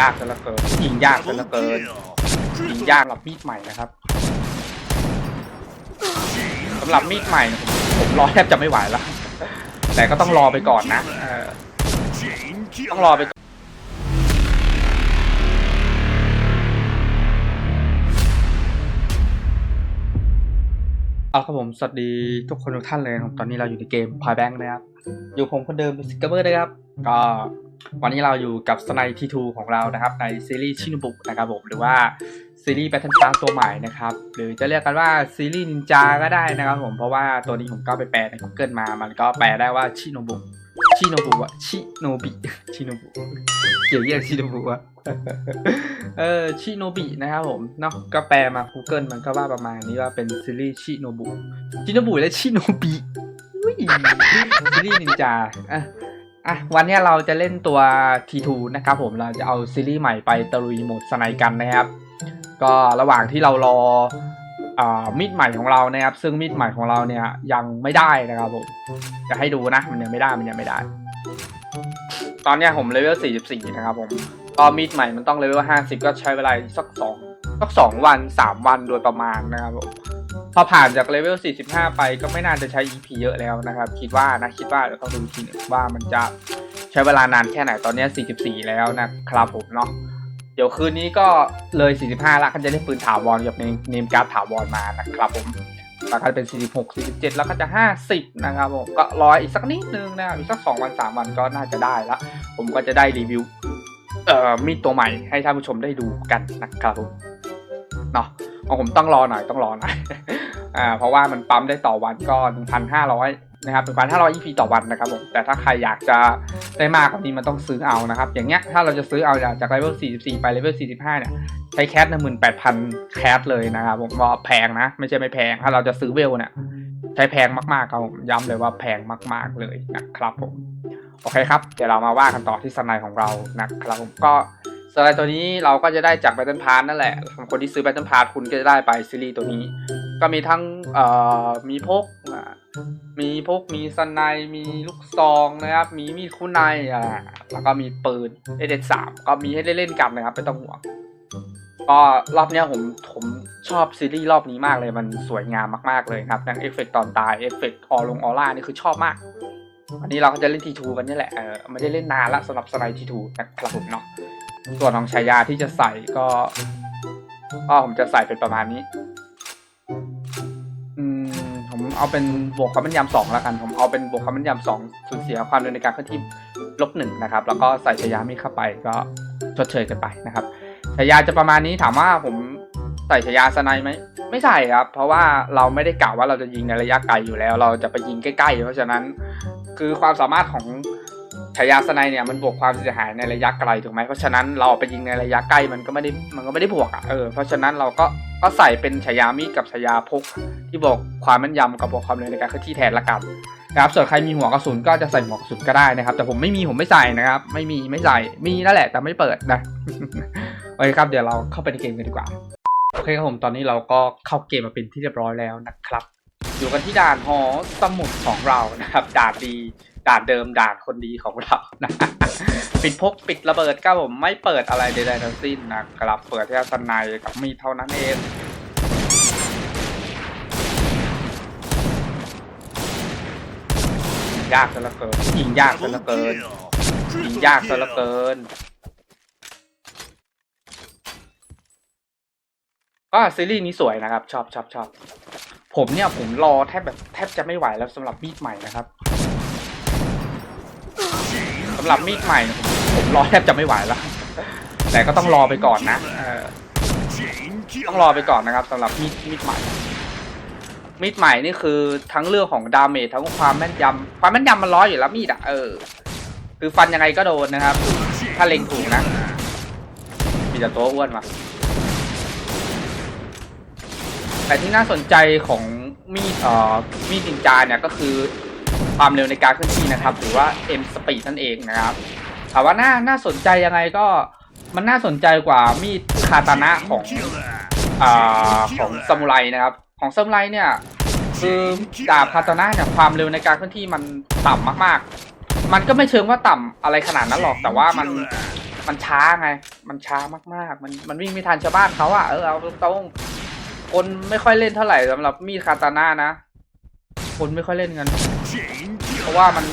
ยากซะเหลือเกินยิงยากซะเหลือเกินยิงยากสำหรับมีดใหม่นะครับสำหรับมีดใหม่เนี่ยผมผมรอแทบจะไม่ไหวแล้ว แต่ก็ต้องรอไปก่อนนะเออต้องรอไปก่อนเอาครับผมสวัสดีทุกคนทุกท่านเลยนะครับตอนนี้เราอยู่ในเกมพายแบงค์นะครับ อยู่ผมคนเดิมสกิเกอร์นะครับ ก็ วันนี้เราอยู่กับสไนทีทูของเรานะครับ ในซีรีส์ชินบุกนะครับผมหรือว่าซีรีส์แบทเทิลพาตัวใหม่นะครับ หรือจะเรียกกันว่าซีรีส์นินจาก็ได้นะครับผมเพราะว่าตัวนี้ผมก็ไปแปลใน Google มา มันก็แปลได้ว่าชิโนบุชิโนบุอะชิโนบิชิโนบุเกี่ยวเยี่ยงชิโนบุอะเออชิโนบินะครับผมเนาะก็แปลมา Google มันก็ว่าประมาณนี้ว่าเป็นซีรีส์ชิโนบุชิโนบุและชิโนบิซีรีส์นินจาอะ อะวันนี้เราจะเล่นตัว T2 นะครับผมเราจะเอาซีรีส์ใหม่ไปตะลุยโหมดสไนกันนะครับ ก็ระหว่างที่เรารออมีดใหม่ของเรานะครับ ซึ่งมีดใหม่ของเราเนี่ยยังไม่ได้นะครับผมจะให้ดูนะมันยังไม่ได้มันยังไม่ได้ ตอนนี้ผมเลเวล 44 นะครับผมก็มีดใหม่มันต้องเลเวล 50 ก็ใช้เวลาสักสอง สักสองวัน3วันโดยประมาณนะครับผมพอผ่านจากเลเวล 45 ไปก็ไม่น่าจะใช้ EP เยอะแล้วนะครับ คิดว่านะคิดว่าเดี๋ยวต้องดูทีนึงว่ามันจะใช้เวลานานแค่ไหนตอนนี้ 44 แล้วนะครับผมเนาะเดี๋ยวคืนนี้ก็เลย 45 ละก็จะได้ปืนถาวรกับเนมการ์ดถาวรมานะครับผมแล้วก็จะเป็น 46 47 แล้วก็จะ 50 นะครับผมก็รออีกสักนิดนึงนะอีกสัก 2 วัน 3 วันก็น่าจะได้ละ ผมก็จะได้รีวิว เอ่อมีดตัวใหม่ให้ท่านผู้ชมได้ดูกันนะครับผมเนาะของผมต้องรอหน่อยต้องรอหน่อยอ่าเพราะว่ามันปั๊มได้ต่อวันก็ 1,500 นะครับ1,500 EP ต่อวันนะครับผมแต่ถ้าใครอยากจะได้มากกว่านี้มันต้องซื้อเอานะครับ อย่างเงี้ยถ้าเราจะซื้อเอาจากเลเวล44 ไปเลเวล45 เนี่ย ใช้แคส18,000แคสเลยนะครับผมว่าแพงนะ ไม่ใช่ไม่แพงถ้าเราจะซื้อเวลเนี่ยใช้แพงมากๆครับผมย้ำเลยว่าแพงมาก ๆเลยนะครับผม โอเคครับ เดี๋ยวเรามาว่ากันต่อที่สไนของเรานะครับผมก็สไนตัวนี้เราก็จะได้จากแบตเทิลพาร์นั่นแหละ คนที่ซื้อแบตเทิลพาร์คุณก็จะได้ไปซีรีส์ตัวนี้ ก็มีทั้งเอ่อมีพกมีพกมีสไนมีลูกซองนะครับ มีมีดคู่ในอ่าแล้วก็มีปืนเอเดสามก็มีให้เล่นกันนะครับไม่ต้องห่วงก็รอบเนี้ยผมผมชอบซีรีส์รอบนี้มากเลยมันสวยงามมากๆเลยครับทั้งเอฟเฟกต์ตอนตายเอฟเฟกต์ออลงออร่านี่คือชอบมาก วันนี้เราก็จะเล่นทีทูกันนี่แหละเออไม่ได้เล่นนานละสำหรับสไลด์ทีทูนะครับผมเนาะส่วนของฉายาที่จะใส่ก็ก็ผมจะใส่เป็นประมาณนี้ อืมผมเอาเป็นบวกความแม่นยำสองแล้วกัน ผมเอาเป็นบวกความแม่นยำสองสูญเสียความเร็วในการเคลื่อนที่ลบหนึ่งนะครับ แล้วก็ใส่ฉายามีเข้าไปก็ชดเชยกันไปนะครับฉายาจะประมาณนี้ถามว่าผมใส่ฉายาสไนไหมไม่ใส่ครับ เพราะว่าเราไม่ได้กะว่าเราจะยิงในระยะไกลอยู่แล้ว เราจะไปยิงใกล้ๆ เพราะฉะนั้น คือความสามารถของฉายาสไนเนี่ยมันบวกความเสียหายในระยะไกลถูกไหมเพราะฉะนั้นเราไปยิงในระยะใกล้มันก็ไม่ได้มันก็ไม่ได้บวกอะเออเพราะฉะนั้นเราก็ก็ใส่เป็นฉายามีดกับฉายาพก ที่บวกความแม่นยำกับบวกความเร็วในการเคลื่อนที่แทนละกันนะครับส่วนใครมีหัวกระสุนก็จะใส่หัวกระสุนก็ได้นะครับ แต่ผมไม่มีผมไม่ใส่นะครับ ไม่มีไม่ใส่มีนั่นแหละแต่ไม่เปิดนะโอเคครับเดี๋ยวเราเข้าไปในเกมกันดีกว่าโอเคครับผมตอนนี้เราก็เข้าเกมมาเป็นที่เรียบร้อยแล้วนะครับ อยู่กันที่ด่านหอสมุดของเรานะครับ ด่านดีด่านเดิมด่านคนดีของเรานะปิดพกปิดระเบิดก็ผมไม่เปิดอะไรใดๆทั้งสิ้นนะครับเปิดแค่สนด์กับมีเท่านั้นเองยากซะเหลือเกินยิงยากซะเหลือเกินยิงยากซะเหลือเกิน ก็ซีรีส์นี้สวยนะครับ ชอบชอบชอบ ผมเนี่ยผมรอแทบแบบแทบจะไม่ไหวแล้วสำหรับมีดใหม่นะครับสำหรับมีดใหม่ผมผมรอแทบจะไม่ไหวแล้ว แต่ก็ต้องรอไปก่อนนะต้องรอไปก่อนนะครับสำหรับมีดมีดใหม่ มีดใหม่นี่คือทั้งเรื่องของดาเมจทั้งความแม่นยำความแม่นยำมันร้อยอยู่แล้วมีดอะเออคือฟันยังไงก็โดนนะครับ ถ้าเล็งถูกนะมีแต่ตัวอ้วนมา แต่ที่น่าสนใจของมีดเอ่อมีดนินจาเนี่ยก็คือความเร็วในการเคลื่อนที่นะครับ หรือว่า M speed นั่นเองนะครับถามว่าน่าน่าสนใจยังไงก็มันน่าสนใจกว่ามีดคาตานะของอ่าของซามูไรนะครับ ของซามูไรเนี่ยคือดาบคาตานะเนี่ยความเร็วในการเคลื่อนที่มันต่ำมากๆ มันก็ไม่เชิงว่าต่ำอะไรขนาดนั้นหรอกแต่ว่ามันมันช้าไง มันช้ามากๆ มันมันวิ่งไม่ทันชาวบ้านเขาอะเออเอาตรง คนไม่ค่อยเล่นเท่าไหร่สำหรับมีดคาตาน่านะ คนไม่ค่อยเล่นกัน เพราะว่ามัน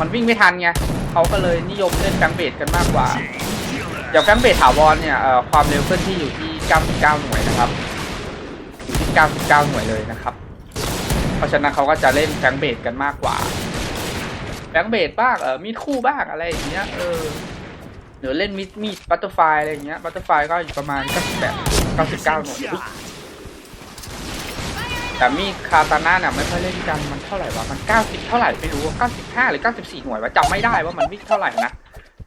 มันวิ่งไม่ทันไงเขาก็เลยนิยมเล่นแฟงเบดกันมากกว่าอย่างแฟงเบดถาวรเนี่ยเอ่อความเร็วเคลื่อนที่อยู่ที่ 99 หน่วยนะครับอยู่ที่ 99 หน่วยเลยนะครับ เพราะฉะนั้นเขาก็จะเล่นแฟงเบดกันมากกว่าแฟงเบดบ้างเออมีดคู่บ้างอะไรอย่างเงี้ยเออหรือเล่นมีดมีดบัตเตอร์ไฟอะไรอย่างเงี้ยบัตเตอร์ไฟก็อยู่ประมาณ98 99หน่วย แต่มีคาตาน่าเนี่ยไม่ค่อยเล่นกันมันเท่าไหร่วะมัน 90 เท่าไหร่ไม่รู้ว่า95 หรือ 94 หน่วยวะจำไม่ได้ว่ามันวิ่เท่าไหร่นะ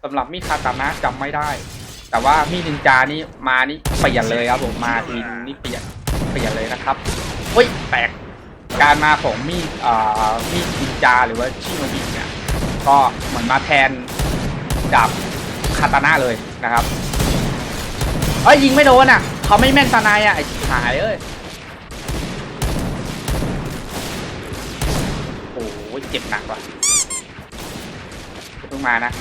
สำหรับมีคาตาน่าจำไม่ได้ แต่ว่ามีดนินจานี่มานี่เปลี่ยนเลยครับผมมาทีนี่เปลี่ยนเปลี่ยนเลยนะครับเฮ้ยแปลกการมาของมีดอ่ามีดนินจาหรือว่าชิโนบิเนี่ยก็เหมือนมาแทนดาบคาตาน่าเลยนะครับเอ้ยยิงไม่โดนอะเขาไม่แม่นตาไนายอะไอ้ชิบหายเอ้ย โอ้โหเจ็บหนักว่ะเพิ่งมานะ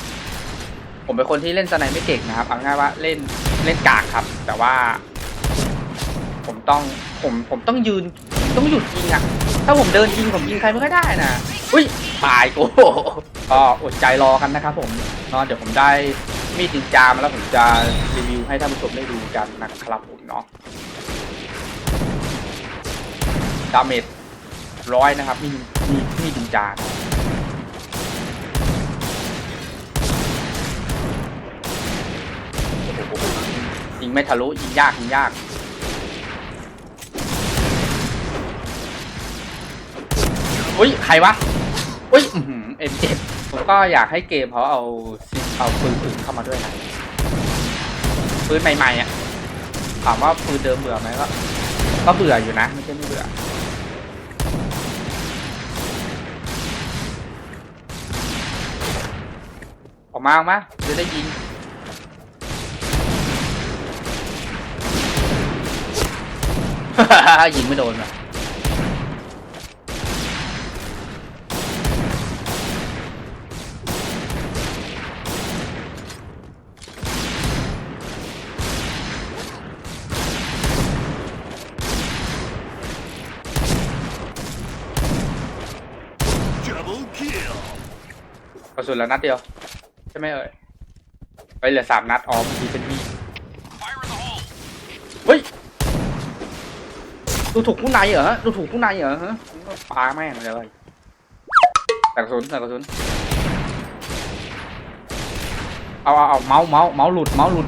ผมเป็นคนที่เล่นสไนไม่เก่งนะครับ เอาง่ายว่าเล่นเล่นกากครับ แต่ว่า ผมต้องผมผมต้องยืนต้องหยุดยิงอะถ้าผมเดินยิงผมยิงใครไม่ได้นะอุ้ยตายโอ้ก็อดใจรอกันนะครับผมเนอะเดี๋ยวผมได้มีดจินจามแล้วผมจะรีวิวให้ท่านผู้ชมได้ดูกันนะครับผมเนาะดาเมจ ร้อยนะครับมีมีมีดจินจายิงไม่ทะลุยิงยากยิงยากอุ้ย ใครวะ อุ้ยเอ็มเจ็ดผมก็อยากให้เกมเขาเอาเอาปืนอื่นเข้ามาด้วยนะปืนใหม่ๆอะถามว่าปืนเดิมเบื่อไหมก็ก็เบื่ออยู่นะ ไม่ใช่ไม่เบื่อ ออกมาออกมาจะได้ยิงยิงไม่โดนอะ Double kill. กระสุนแล้วนัดเดียว ใช่ไหมเอ่ยไปเหลือสามนัดอ๋อมีเป็นมีเฮ้ยดูถูกผู้นายเหรอดูถูกผู้นายเหรอฮะปาแม่งเลยแต่กระสุนแต่กระสุนเอาเอาเอาเมาส์เมาส์เมาส์หลุดเมาส์หลุด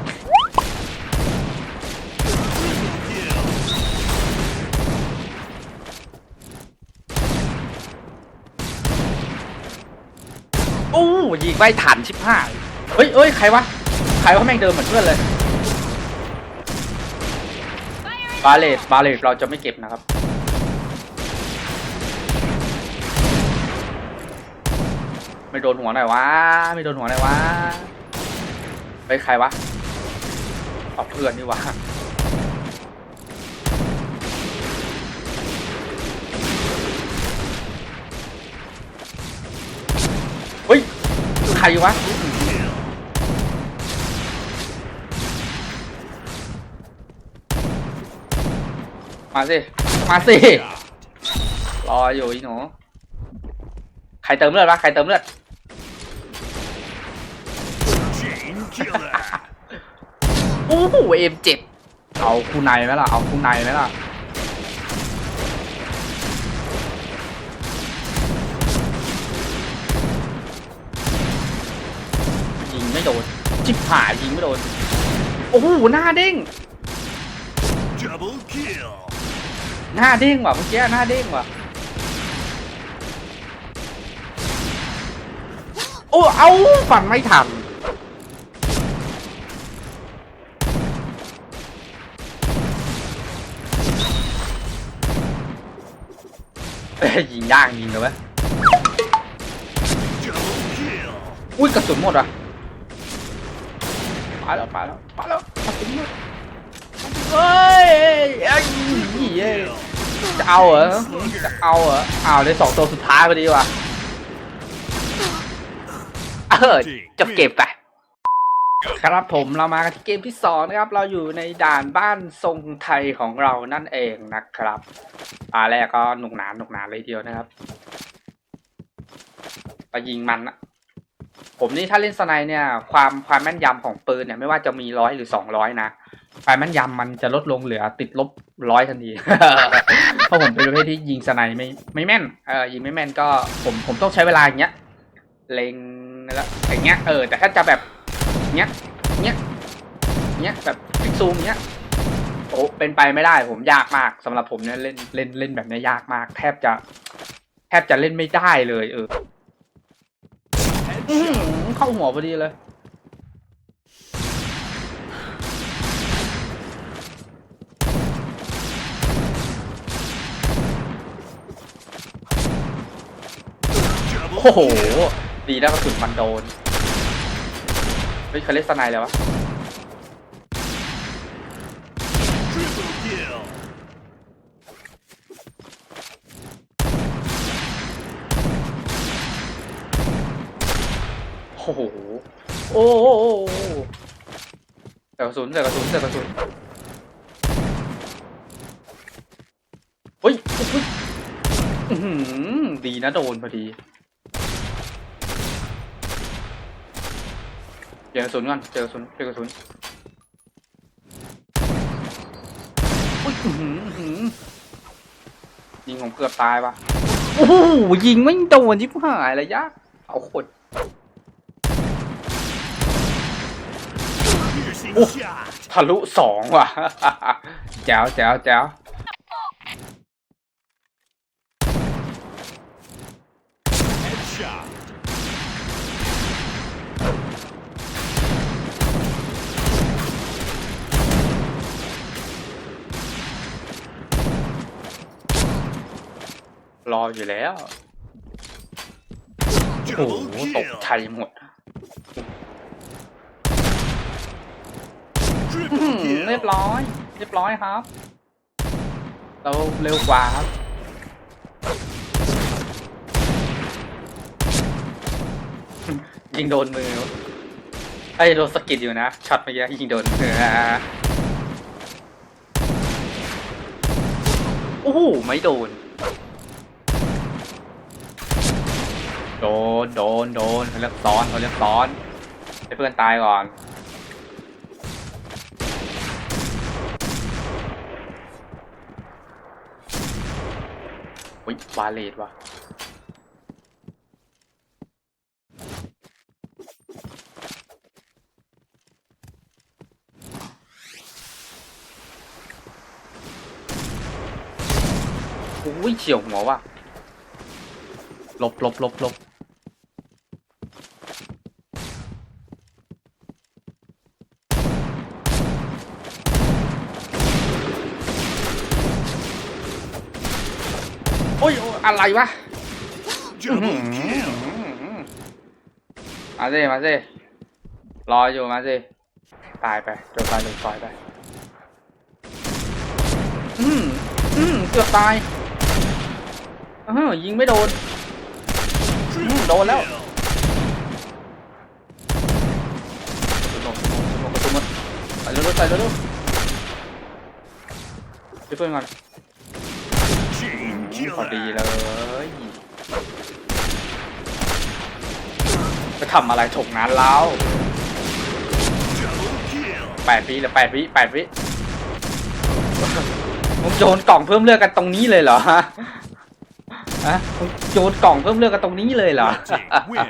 ยิงไม่ทันชิบห้าเฮ้ยเอ้ยใครวะ ใครวะแม่งเดินเหมือนเพื่อนเลย บาเลตบาเลตเราจะไม่เก็บนะครับ ไม่โดนหัวหน่อยวะ ไม่โดนหัวหน่อยวะเฮ้ยใครวะเอาเพื่อนนี่วะ เฮ้ย ใครวะมาสิ มาสิ รออยู่อีหนูใครเติมเลือดวะ ใครเติมเลือด โอ้โหเอ็มเจ็ดเอาคู่ในไหมล่ะ เอาคู่ในไหมล่ะ ไม่โดนจิบหายยิงไม่โดนโอ้โหหน้าเด้ง Double kill. หน้าเด้งว่ะเมื่อกี้หน้าเด้งว่ะโอ้เอาฟันไม่ทันเอ้ยยิงยากยิงเลยเว้ย Double kill. อุ้ยกระสุนหมดอะ ไปแล้วไปแล้วไปแล้วกระสุนหมดเฮ้ยเอ้ยเอ้ยจะเอาเหรอจะเอาเหรออ้าวได้สองตัวสุดท้ายพอดีว่ะเออจะเก็บไปครับผมเรามากันที่เกมที่สองนะครับ เราอยู่ในด่านบ้านทรงไทยของเรานั่นเองนะครับตาแรกก็หนุกหนานหนุกหนานเลยทีเดียวนะครับก็ยิงมันอะ ผมนี่ถ้าเล่นสไนเนี่ย ความความแม่นยำของปืนเนี่ยไม่ว่าจะมีร้อยหรือสองร้อยนะความแม่นยำมันจะลดลงเหลือติดลบร้อยทันทีเพราะผมเป็นประเภทที่ยิงสไนไม่ไม่แม่นเออยิงไม่แม่นก็ผมผมต้องใช้เวลาอย่างเงี้ยเล็งแล้วอย่างเงี้ยเออแต่ถ้าจะแบบเงี้ยเงี้ยเงี้ยแบบฟิกซูมเงี้ยโอ้เป็นไปไม่ได้ผมยากมากสำหรับผมเนี่ยเล่นเล่นเล่นแบบเนี้ยยากมาก แทบจะ แทบจะเล่นไม่ได้เลย เออ อื้อหือเข้าหัวพอดีเลย โอ้โห ดีนะกระสุนมันโดน เฮ้ยเขาเล่นสไนเลยวะ Triple kill. โอ้โห โอ้โหเสือ กระสุนเสือกระสุนเสือกระสุนเฮ้ยเฮ้ยอื้อหือดีนะโดนพอดีเจอกระสุนก่อนเจอกระสุนเจอกระสุนอุ้ยยิงผมเกือบตายปะโอ้โหยิงไม่โดนยิบหายเลยยากเอาขด ทะลุสองว่ะแจ๋วแจ๋วแจ๋วรออยู่แล้ว โอ้โหตกใจหมด Triple อื้อหือ kill. เรียบร้อย เรียบร้อยครับ เราเร็วกว่าครับยิงโดนมือไอ้โดนสกิดอยู่นะช็อตเมื่อกี้ยิงโดนมือโอ้โหไม่โดน โดน โดน โดนเขาเรียกซ้อนเขาเรียกซ้อนให้เพื่อนตายก่อน บาเลดว่ะอุ้ยเฉียวหัวว่ะหลบหลบหลบหลบโอ้ยโอะไรวะมาสิมาสิรออยู่มาสิตายไปโดนตายโดนต่อยไปอืมอืมเกือบตายเออยิงไม่โดน Triple đồ lắm. kill. ลงลงกระสุนหมดใส่เร็วๆใส่เร็วๆช่วยเพื่อนก่อน พอดี killer. เลยจะทำอะไรถกงานเรา Double kill. แปดวิหรือแปดวิแปดวิมึงโยนกล่องเพิ่มเลือดกันตรงนี้เลยเหรอฮะฮะมึงโยนกล่องเพิ่มเลือดกันตรงนี้เลยเหรอ Red team win.